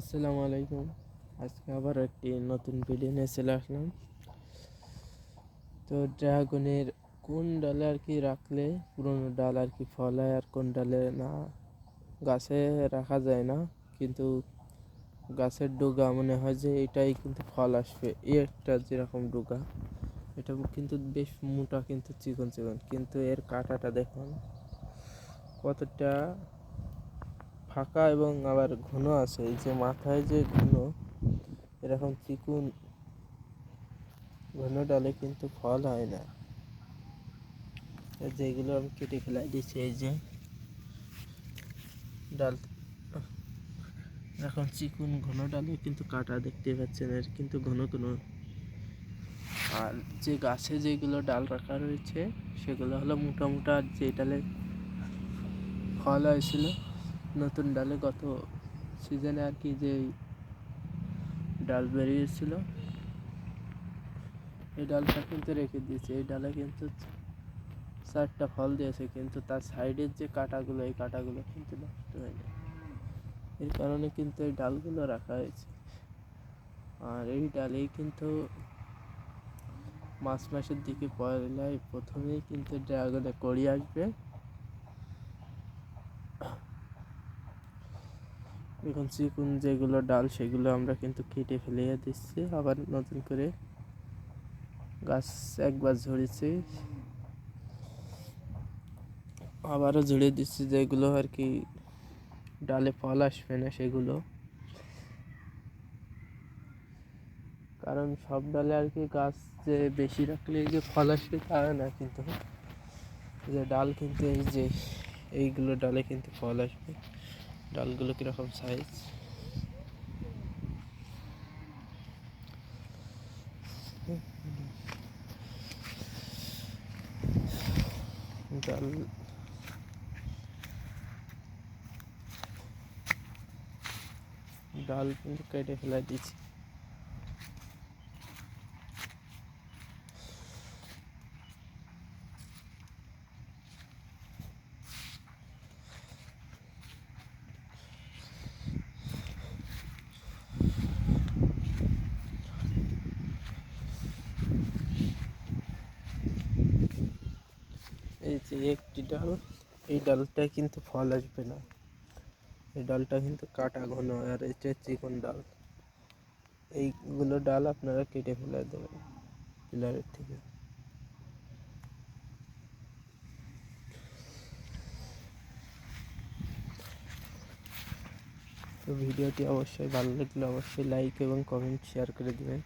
আসসালামু আলাইকুম। আজকে আবার একটি নতুন ভিডিও নিয়ে চলে আসলাম। তো ড্রাগনের কোন ডালে আর কি রাখলে, পুরনো ডাল আর কি ফল হয় আর কোন ডালে না, গাছে রাখা যায় না। কিন্তু গাছের ডোগা মনে হয় যে এটাই কিন্তু ফল আসবে। এই একটা যেরকম ডোগা, এটা কিন্তু বেশ মোটা কিন্তু চিকন চিকন। কিন্তু এর কাঁটাটা দেখুন, কতটা ফাঁকা এবং আবার ঘন আছে। এই যে মাথায় যে ঘন, এরকম চিকুন ঘন ডালে কিন্তু ফল হয় না। যেগুলো আমি কেটে ফেলাই দিচ্ছি এই যে ডাল। এখন চিকুন ঘন ডালে কিন্তু কাটা দেখতে পাচ্ছেন এর কিন্তু ঘন ঘন। আর যে গাছে যেগুলো ডাল রাখা রয়েছে, সেগুলো হলো মোটা মোটা যে ডালে ফল হয়েছিল নতুন ডালে গত সিজনে আর কি যে ডাল বেরিয়েছিল, এই ডালটা কিন্তু রেখে দিয়েছে। এই ডালে কিন্তু চারটা ফল দিয়েছে, কিন্তু তার সাইডের যে কাটাগুলো, এই কাটাগুলো কিন্তু নষ্ট হয়নি এর কারণে কিন্তু এই ডালগুলো রাখা হয়েছে। আর এই ডালেই কিন্তু মাস মাসের দিকে পয়লায় প্রথমেই কিন্তু ড্রাগনে কড়ি আসবে। এখন চিকুন যেগুলো ডাল, সেগুলো আমরা কিন্তু কেটে ফেলে দিচ্ছি। আবার নতুন করে গাছ একবার ঝরেছে। আবারও ঝরিয়ে দিচ্ছি যেগুলো আর কি ডালে ফল আসবে না সেগুলো। কারণ সব ডালে আর কি গাছ যে বেশি রাখলে যে ফল আসবে তা না কিন্তু। যে ডাল কিন্তু এই যে, এইগুলো ডালে কিন্তু ফল আসবে। ডালগুলো কীরকম সাইজ ডাল। ডাল কিন্তু কেটে ফেলাই দিয়েছি। যে একটি ডাল, এই ডালটা কিন্তু ফল আসবে না। এই ডালটা কিন্তু কাটা ঘন আর এটা চিকন ডাল, এইগুলো ডাল আপনারা কেটে ফেলে দেবেন পিলারের থেকে। তো ভিডিওটি অবশ্যই ভালো লাগলে অবশ্যই লাইক এবং কমেন্ট শেয়ার করে দেবেন।